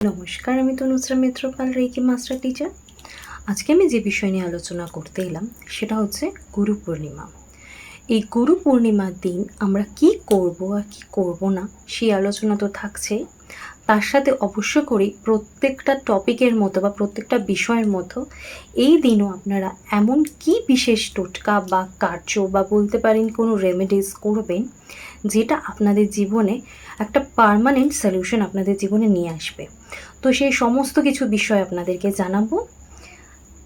নমস্কার, আমি Tanushra Mitrapal reiki master teacher. আজকে আমি যে বিষয় নিয়ে আলোচনা করতে এলাম, সেটা হচ্ছে গুরু পূর্ণিমা। এই গুরু পূর্ণিমার দিন আমরা কি করব আর কি করব না, সেই আলোচনা তো থাকছেই তার সাথে অবশ্য করে প্রত্যেকটা টপিকের মতো বা প্রত্যেকটা বিষয়ের মতো এই দিনও আপনারা এমন কি বিশেষ টোটকা বা কার্য বা বলতে পারেন কোনো রেমেডিস করবেন যেটা আপনাদের জীবনে একটা পারমানেন্ট সলিউশন আপনাদের জীবনে নিয়ে আসবে। তো সেই সমস্ত কিছু বিষয় আপনাদেরকে জানাব।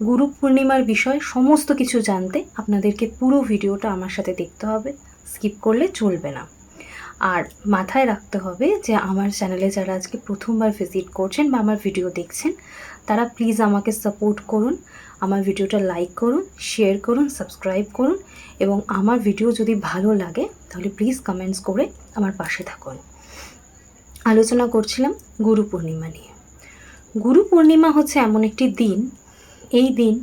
গুরু পূর্ণিমার বিষয় সমস্ত কিছু জানতে আপনাদেরকে পুরো ভিডিওটা আমার সাথে দেখতে হবে। স্কিপ করলে চলবে না। আর মাথায় রাখতে হবে যে আমার চ্যানেলে যারা আজকে প্রথমবার ভিজিট করছেন বা আমার ভিডিও দেখছেন, তারা প্লিজ আমাকে সাপোর্ট করুন, আমার ভিডিওটা লাইক করুন শেয়ার করুন সাবস্ক্রাইব করুন এবং আমার ভিডিও যদি ভালো লাগে, তাহলে প্লিজ কমেন্টস করে আমার পাশে থাকুন। আলোচনা করছিলাম গুরু পূর্ণিমা নিয়ে। গুরু পূর্ণিমা হচ্ছে এমন একটি দিন, এই দিন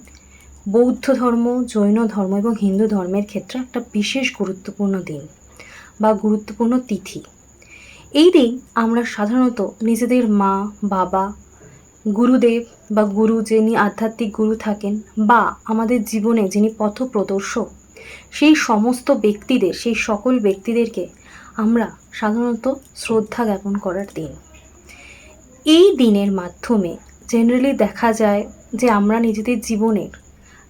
বৌদ্ধ ধর্ম, জৈন ধর্ম এবং হিন্দু ধর্মের ক্ষেত্রে একটা বিশেষ গুরুত্বপূর্ণ দিন। বা গুরুত্বপূর্ণ তিথি। এই দিন আমরা সাধারণত নিজেদের মা, বাবা, গুরুদেব বা গুরু যিনি আধ্যাত্মিক গুরু থাকেন বা আমাদের জীবনে যিনি পথপ্রদর্শক সেই সমস্ত ব্যক্তিদের, সেই সকল ব্যক্তিদেরকে আমরা সাধারণত শ্রদ্ধা জ্ঞাপন করার দিন। এই দিনের মাধ্যমে জেনারেলি দেখা যায় যে আমরা নিজেদের জীবনের,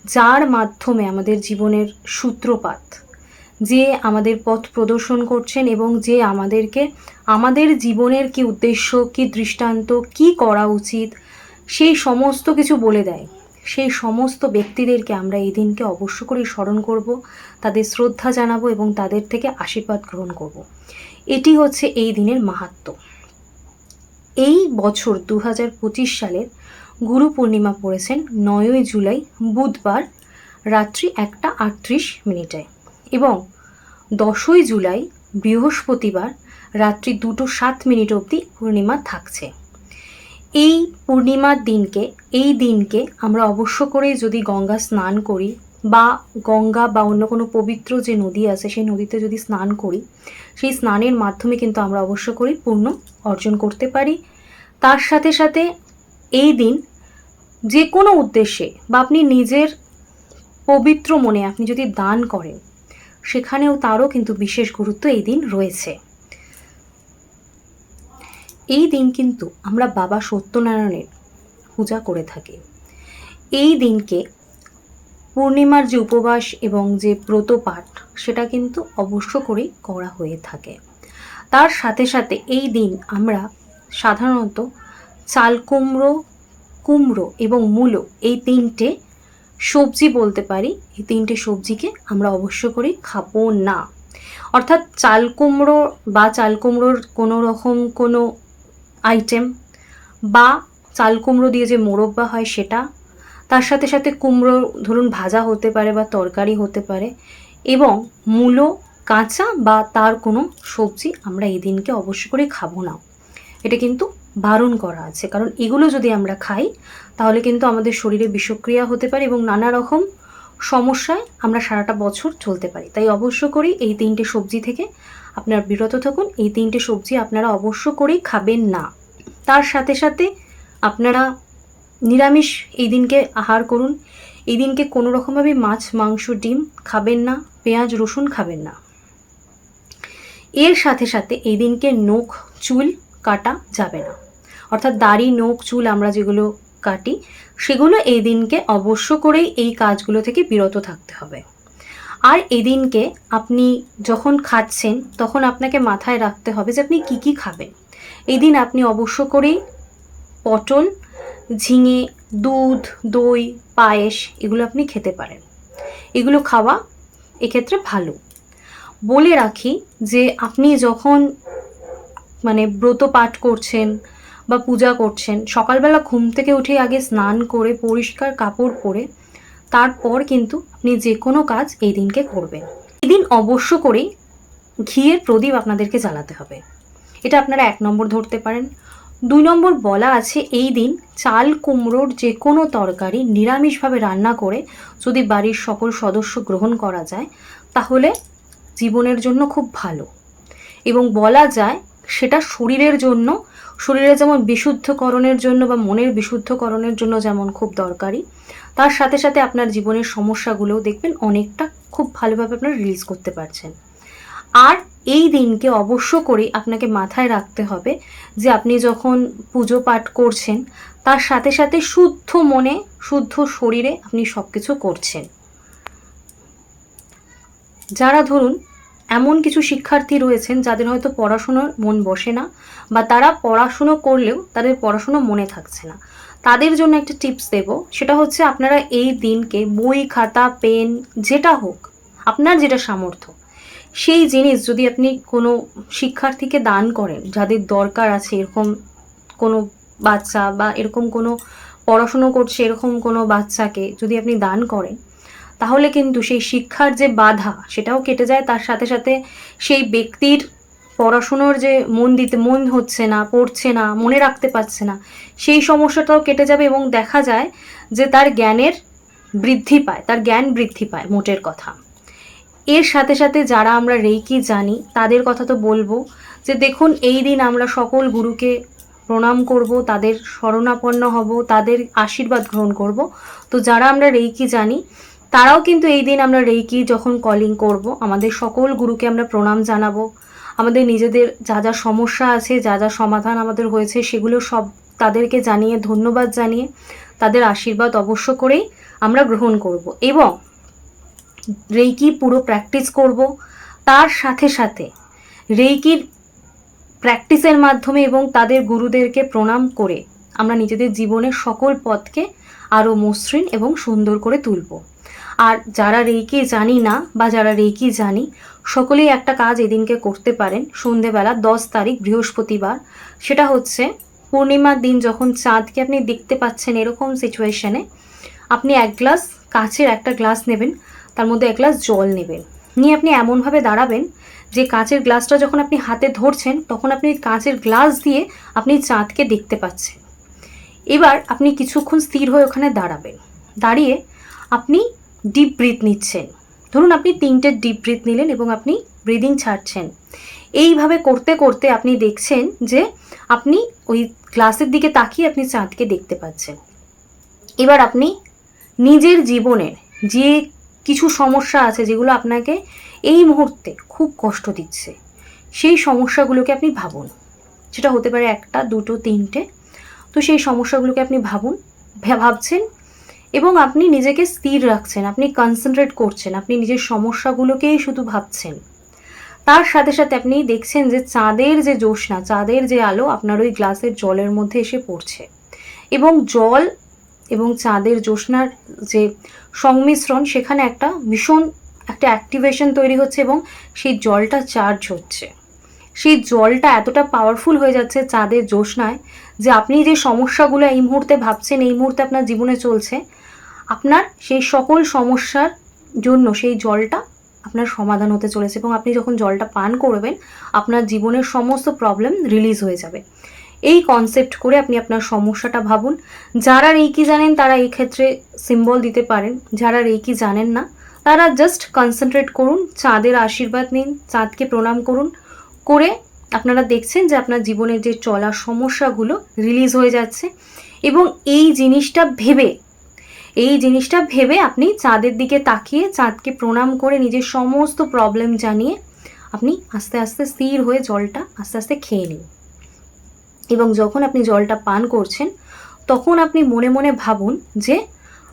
যার মাধ্যমে আমাদের জীবনের সূত্রপাত যে আমাদের পথ প্রদর্শন করছেন এবং যে আমাদেরকে, আমাদের জীবনের কি উদ্দেশ্য, কি দৃষ্টান্ত, কি করা উচিত, সেই সমস্ত কিছু বলে দেয়। সেই সমস্ত ব্যক্তিদেরকে আমরা এই দিনকে অবশ্য করে স্মরণ করব, তাদের শ্রদ্ধা জানাব এবং তাদের থেকে আশীর্বাদ গ্রহণ করব। এটি হচ্ছে এই দিনের মাহাত্ম্য এই বছর দু হাজার পঁচিশ সালের গুরু পূর্ণিমা পড়েছেন নয়ই জুলাই, বুধবার রাত্রি একটা আটত্রিশ মিনিটে এবং দশই জুলাই, বৃহস্পতিবার, রাত্রি দুটো সাত মিনিট অবধি পূর্ণিমা থাকছে। এই পূর্ণিমার দিনকে, এই দিনকে আমরা অবশ্য করে যদি গঙ্গা স্নান করি বা গঙ্গা বা অন্য কোনো পবিত্র যে নদী আছে, সেই নদীতে যদি স্নান করি, সেই স্নানের মাধ্যমে কিন্তু আমরা অবশ্য করে পূর্ণ অর্জন করতে পারি। তার সাথে সাথে এই দিন যে কোনো উদ্দেশ্যে বা আপনি নিজের পবিত্র মনে আপনি যদি দান করেন সেখানেও তারও কিন্তু বিশেষ গুরুত্ব এই দিন রয়েছে। এই দিন কিন্তু আমরা বাবা সত্যনারায়ণের পূজা করে থাকি। এই দিনকে পূর্ণিমার যে উপবাস এবং যে ব্রত পাঠ, সেটা কিন্তু অবশ্য করেই করা হয়ে থাকে। তার সাথে সাথে এই দিন আমরা সাধারণত চাল কুমড়ো কুমড়ো এবং মূলো এই তিনটে সবজি বলতে পারি, এই তিনটে সবজিকে আমরা অবশ্য করে খাব না। অর্থাৎ চাল কুমড়ো বা চাল কুমড়োর কোনো রকম কোনো আইটেম বা চাল কুমড়ো দিয়ে যে মোরব্বা হয় সেটা, তার সাথে সাথে কুমড়ো ধরুন ভাজা হতে পারে বা তরকারি হতে পারে এবং মূলো, কাঁচা বা তার কোনো সবজি আমরা এই দিনকে অবশ্য করে খাব না। এটা কিন্তু বারণ করা আছে। কারণ এগুলো যদি আমরা খাই তাহলে কিন্তু আমাদের শরীরে বিষক্রিয়া হতে পারে এবং নানা রকম সমস্যায় আমরা সারাটা বছর চলতে পারি। তাই অবশ্য করেই এই তিনটে সবজি থেকে আপনারা বিরত থাকুন। এই তিনটে সবজি আপনারা অবশ্য করেই খাবেন না। তার সাথে সাথে আপনারা নিরামিষ এই দিনকে আহার করুন। এই দিনকে কোনো রকমভাবে মাছ, মাংস, ডিম খাবেন না, পেঁয়াজ, রসুন খাবেন না। এর সাথে সাথে এই দিনকে নখ, চুল কাটা যাবে না। অর্থাৎ দাড়ি, নখ, চুল আমরা যেগুলো কাটি, সেগুলো এই দিনকে অবশ্য করেই এই কাজগুলো থেকে বিরত থাকতে হবে। আর এদিনকে আপনি যখন খাচ্ছেন, তখন আপনাকে মাথায় রাখতে হবে যে আপনি কি কি খাবেন। এই দিন আপনি অবশ্য করেই পটল, ঝিঙে, দুধ, দই, পায়েস এগুলো আপনি খেতে পারেন। এগুলো খাওয়া এক্ষেত্রে ভালো। বলে রাখি যে আপনি যখন মানে ব্রত পাঠ করছেন বা পূজা করছেন। সকালবেলা ঘুম থেকে উঠে আগে স্নান করে, পরিষ্কার কাপড় পরে, তারপর কিন্তু আপনি যে কোনো কাজ এই দিনকে করবেন। এদিন অবশ্য করেই ঘিয়ের প্রদীপ আপনাদেরকে জ্বালাতে হবে। এটা আপনারা এক নম্বর ধরতে পারেন। দুই নম্বর বলা আছে, এই দিন চাল কুমড়োর যে কোনো তরকারি নিরামিষভাবে রান্না করে যদি বাড়ির সকল সদস্য গ্রহণ করা যায়, তাহলে জীবনের জন্য খুব ভালো। এবং বলা যায়, সেটা শরীরের জন্য শরীরে যেমন বিশুদ্ধকরণের জন্য বা মনের বিশুদ্ধকরণের জন্য যেমন খুব দরকারি, তার সাথে সাথে আপনার জীবনের সমস্যাগুলোও দেখবেন অনেকটা খুব ভালোভাবে আপনারা রিলিজ করতে পারছেন। আর এই দিনকে অবশ্য করে আপনাকে মাথায় রাখতে হবে যে আপনি যখন পুজো পাঠ করছেন, তার সাথে সাথে শুদ্ধ মনে, শুদ্ধ শরীরে আপনি সব কিছু করছেন। যারা ধরুন এমন কিছু শিক্ষার্থী রয়েছেন যাদের হয়তো পড়াশুনোর মন বসে না বা তারা পড়াশুনো করলেও তাদের পড়াশুনো মনে থাকছে না। তাদের জন্য একটা টিপস দেব, সেটা হচ্ছে আপনারা এই দিনকে বই, খাতা, পেন, যেটা হোক, আপনার যেটা সামর্থ্য, সেই জিনিস যদি আপনি কোনো শিক্ষার্থীকে দান করেন যাদের দরকার আছে, এরকম কোনো বাচ্চা বা এরকম কোনো পড়াশুনো করছে, এরকম কোনো বাচ্চাকে যদি আপনি দান করেন তাহলে কিন্তু সেই শিক্ষার যে বাধা, সেটাও কেটে যায়। তার সাথে সাথে সেই ব্যক্তির পড়াশুনোর যে মন দিতে, মন হচ্ছে না, পড়ছে না, মনে রাখতে পারছে না, সেই সমস্যাটাও কেটে যাবে এবং দেখা যায় যে তার জ্ঞানের বৃদ্ধি পায়, তার জ্ঞান বৃদ্ধি পায় মোটের কথা। এর সাথে সাথে যারা আমরা রেইকি জানি, তাদের কথা তো বলব যে দেখুন, এই দিন আমরা সকল গুরুকে প্রণাম করব, তাদের শরণাপন্ন হব, তাদের আশীর্বাদ গ্রহণ করব। তো যারা আমরা রেইকি জানি তারাও কিন্তু এই দিন আমরা রেইকি যখন কলিং করব, আমাদের সকল গুরুকে আমরা প্রণাম জানাব। আমাদের নিজেদের যা যা সমস্যা আছে, যা যা সমাধান আমাদের হয়েছে, সেগুলো সব তাদেরকে জানিয়ে, ধন্যবাদ জানিয়ে তাদের আশীর্বাদ অবশ্য করেই আমরা গ্রহণ করব। এবং রেইকি পুরো প্র্যাকটিস করব। তার সাথে সাথে রেইকির প্র্যাকটিসের মাধ্যমে এবং তাদের গুরুদেরকে প্রণাম করে আমরা নিজেদের জীবনের সকল পথকে আরও মসৃণ এবং সুন্দর করে তুলব। আর যারা রেইকি জানি না বা যারা রেইকি জানি, সকলেই একটা কাজ এদিনকে করতে পারেন। সন্ধেবেলা দশ তারিখ, বৃহস্পতিবার। সেটা হচ্ছে, পূর্ণিমার দিন যখন চাঁদকে আপনি দেখতে পাচ্ছেন এরকম সিচুয়েশনে আপনি এক গ্লাস কাচের একটা গ্লাস নেবেন, তার মধ্যে এক গ্লাস জল নেবেন। নিয়ে আপনি এমনভাবে দাঁড়াবেন যে কাঁচের গ্লাসটা যখন আপনি হাতে ধরছেন, তখন আপনি কাঁচের গ্লাস দিয়ে আপনি চাঁদকে দেখতে পাচ্ছেন। এবার আপনি কিছুক্ষণ স্থির হয়ে ওখানে দাঁড়াবেন। দাঁড়িয়ে আপনি ডিপ ব্রিথ নিচ্ছেন। ধরুন আপনি তিনটে ডিপ ব্রিথ নিলেন এবং আপনি ব্রিদিং ছাড়ছেন। এইভাবে করতে করতে আপনি দেখছেন যে আপনি ওই গ্লাসের দিকে তাকিয়ে আপনি চাঁদকে দেখতে পাচ্ছেন। এবার আপনি নিজের জীবনের যে কিছু সমস্যা আছে যেগুলো আপনাকে এই মুহূর্তে খুব কষ্ট দিচ্ছে, সেই সমস্যাগুলোকে আপনি ভাবুন। সেটা হতে পারে একটা, দুটো, তিনটে। তো সেই সমস্যাগুলোকে আপনি ভাবুন ভাবছেন এবং আপনি নিজেকে স্থির রাখছেন, আপনি কনসেন্ট্রেট করছেন, আপনি নিজের সমস্যাগুলোকেই শুধু ভাবছেন। তার সাথে সাথে আপনি দেখছেন যে চাঁদের যে জ্যোৎস্না চাঁদের যে আলো আপনার ওই গ্লাসের জলের মধ্যে এসে পড়ছে। এবং জল এবং চাঁদের জ্যোৎস্নার যে সংমিশ্রণ, সেখানে একটা ভীষণ একটা অ্যাক্টিভেশন তৈরি হচ্ছে এবং সেই জলটা চার্জ হচ্ছে। সেই জলটা এতটা পাওয়ারফুল হয়ে যাচ্ছে চাঁদের জ্যোৎস্নায় যে আপনি যে সমস্যাগুলো এই মুহূর্তে ভাবছেন, এই মুহূর্তে আপনার জীবনে চলছে আপনার সেই সকল সমস্যার জন্য সেই জলটা আপনার সমাধান হতে চলেছে এবং আপনি যখন জলটা পান করবেন, আপনার জীবনের সমস্ত প্রবলেম রিলিজ হয়ে যাবে। এই কনসেপ্ট করে আপনি আপনার সমস্যাটা ভাবুন। যারা রেকি জানেন, তারা এই ক্ষেত্রে সিম্বল দিতে পারেন। যারা রেকি জানেন না, তারা জাস্ট কনসেন্ট্রেট করুন, চাঁদের আশীর্বাদ নিন, চাঁদকে প্রণাম করুন। করে আপনারা দেখছেন যে আপনার জীবনের যে চলার সমস্যাগুলো রিলিজ হয়ে যাচ্ছে এবং এই জিনিসটা ভেবে এই জিনিসটা ভেবে আপনি চাঁদের দিকে তাকিয়ে, চাঁদকে প্রণাম করে নিজের সমস্ত প্রবলেম জানিয়ে আপনি আস্তে আস্তে স্থির হয়ে জলটা আস্তে আস্তে খেয়ে নিন। এবং যখন আপনি জলটা পান করছেন, তখন আপনি মনে মনে ভাবুন যে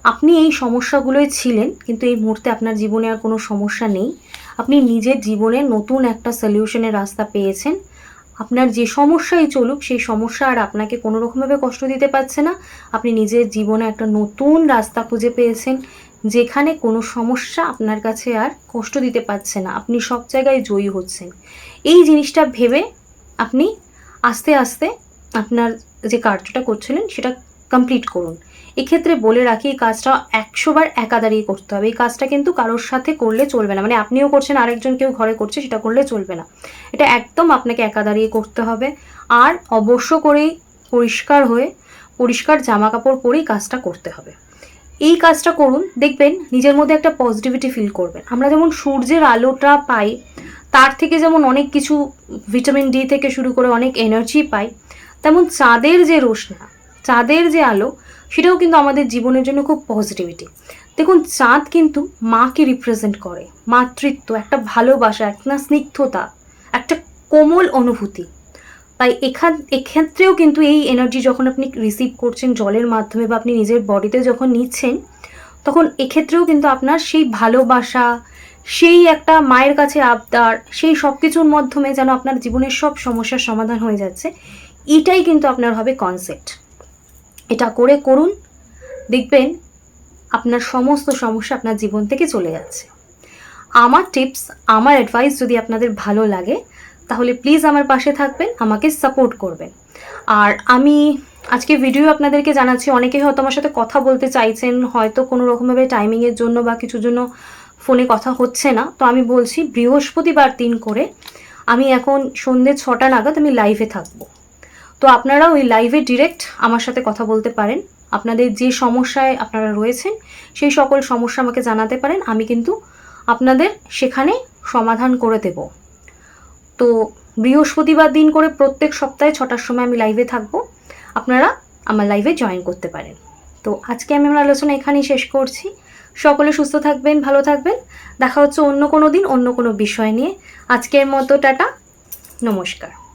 আপনি এই সমস্যাগুলোই ছিলেন, কিন্তু এই মুহূর্তে আপনার জীবনে আর কোনো সমস্যা নেই। আপনি নিজের জীবনে নতুন একটা সলিউশনের রাস্তা পেয়েছেন। আপনার যে সমস্যাই চলুক, সেই সমস্যা আর আপনাকে কোনো রকমভাবে কষ্ট দিতে পারছে না। আপনি নিজের জীবনে একটা নতুন রাস্তা খুঁজে পেয়েছেন, যেখানে কোনো সমস্যা আপনার কাছে আর কষ্ট দিতে পারছে না। আপনি সব জায়গায় জয়ী হচ্ছেন। এই জিনিসটা ভেবে আপনি আস্তে আস্তে আপনার যে কার্যটা করছিলেন, সেটা কমপ্লিট করুন। এক্ষেত্রে বলে রাখি, এই কাজটা একশো বার একা দাঁড়িয়ে করতে হবে। এই কাজটা কিন্তু কারোর সাথে করলে চলবে না। মানে আপনিও করছেন, আরেকজন কেউ ঘরে করছে, সেটা করলে চলবে না। এটা একদম আপনাকে একা দাঁড়িয়ে করতে হবে। আর অবশ্য করেই পরিষ্কার হয়ে, পরিষ্কার জামা কাপড় পরেই কাজটা করতে হবে। এই কাজটা করুন, দেখবেন নিজের মধ্যে একটা পজিটিভিটি ফিল করবেন। আমরা যেমন সূর্যের আলোটা পাই, তার থেকে যেমন অনেক কিছু ভিটামিন ডি থেকে শুরু করে অনেক এনার্জি পাই, তেমন চাঁদের যে রোশনা, চাঁদের যে আলো সেটাও কিন্তু আমাদের জীবনের জন্য খুব পজিটিভিটি দেখুন, চাঁদ কিন্তু মাকে রিপ্রেজেন্ট করে, মাতৃত্ব, একটা ভালোবাসা, একটা স্নিগ্ধতা, একটা কোমল অনুভূতি। তাই এখান, এক্ষেত্রেও কিন্তু এই এনার্জি যখন আপনি রিসিভ করছেন জলের মাধ্যমে বা আপনি নিজের বডিতে যখন নিচ্ছেন, তখন এক্ষেত্রেও কিন্তু আপনার সেই ভালোবাসা, সেই একটা মায়ের কাছে আবদার, সেই সব কিছুর মাধ্যমে যেন আপনার জীবনের সব সমস্যার সমাধান হয়ে যাচ্ছে, এটাই কিন্তু আপনার হবে কনসেপ্ট এটা করে করুন, দেখবেন আপনার সমস্ত সমস্যা আপনার জীবন থেকে চলে যাচ্ছে। আমার টিপস, আমার অ্যাডভাইস যদি আপনাদের ভালো লাগে, তাহলে প্লিজ আমার পাশে থাকবেন, আমাকে সাপোর্ট করবেন। আর আমি আজকে ভিডিও আপনাদেরকে জানাচ্ছি অনেকেই হয়তো আমার সাথে কথা বলতে চাইছেন, হয়তো কোনো রকমভাবে টাইমিংয়ের জন্য বা কিছুর জন্য ফোনে কথা হচ্ছে না। তো আমি বলছি, বৃহস্পতিবার দিন করে আমি এখন সন্ধ্যে ছটা নাগাদ আমি লাইভে থাকব। তো আপনারা ওই লাইভে ডিরেক্ট আমার সাথে কথা বলতে পারেন। আপনাদের যে সমস্যায় আপনারা রয়েছেন, সেই সকল সমস্যা আমাকে জানাতে পারেন। আমি কিন্তু আপনাদের সেখানে সমাধান করে দেব। তো বৃহস্পতিবার দিন করে প্রত্যেক সপ্তাহে ছটার সময় আমি লাইভে থাকব। আপনারা আমার লাইভে জয়েন করতে পারেন। তো আজকে আমি আমার আলোচনা এখানেই শেষ করছি। সকলে সুস্থ থাকবেন, ভালো থাকবেন। দেখা হচ্ছে অন্য কোনো দিন, অন্য কোনো বিষয় নিয়ে। আজকের মতো, টাটা। নমস্কার।